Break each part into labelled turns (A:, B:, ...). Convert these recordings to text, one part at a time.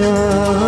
A: Ah.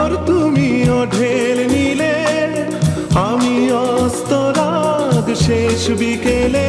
A: সাগর তুমি ঢেল নিলে আমি অস্তরাগ শেষ বিকেলে।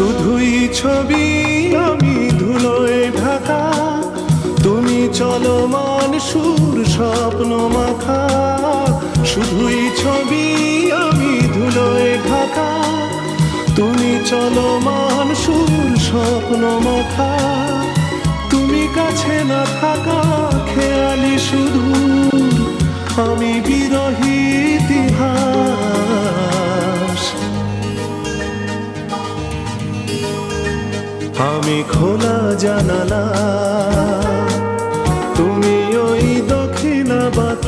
A: শুধুই ছবি, আমি ধুলোয় ঢাকা। তুমি চলমান সুর স্বপ্ন মাখা। শুধুই ছবি, আমি ধুলোয় ঢাকা। তুমি চলমান সুর স্বপ্ন মাখা। তুমি কাছে না থাকা, খেয়ালি শুধু আমি আমি খোলা জানালা। তুমি ওই দক্ষিণা বাতাস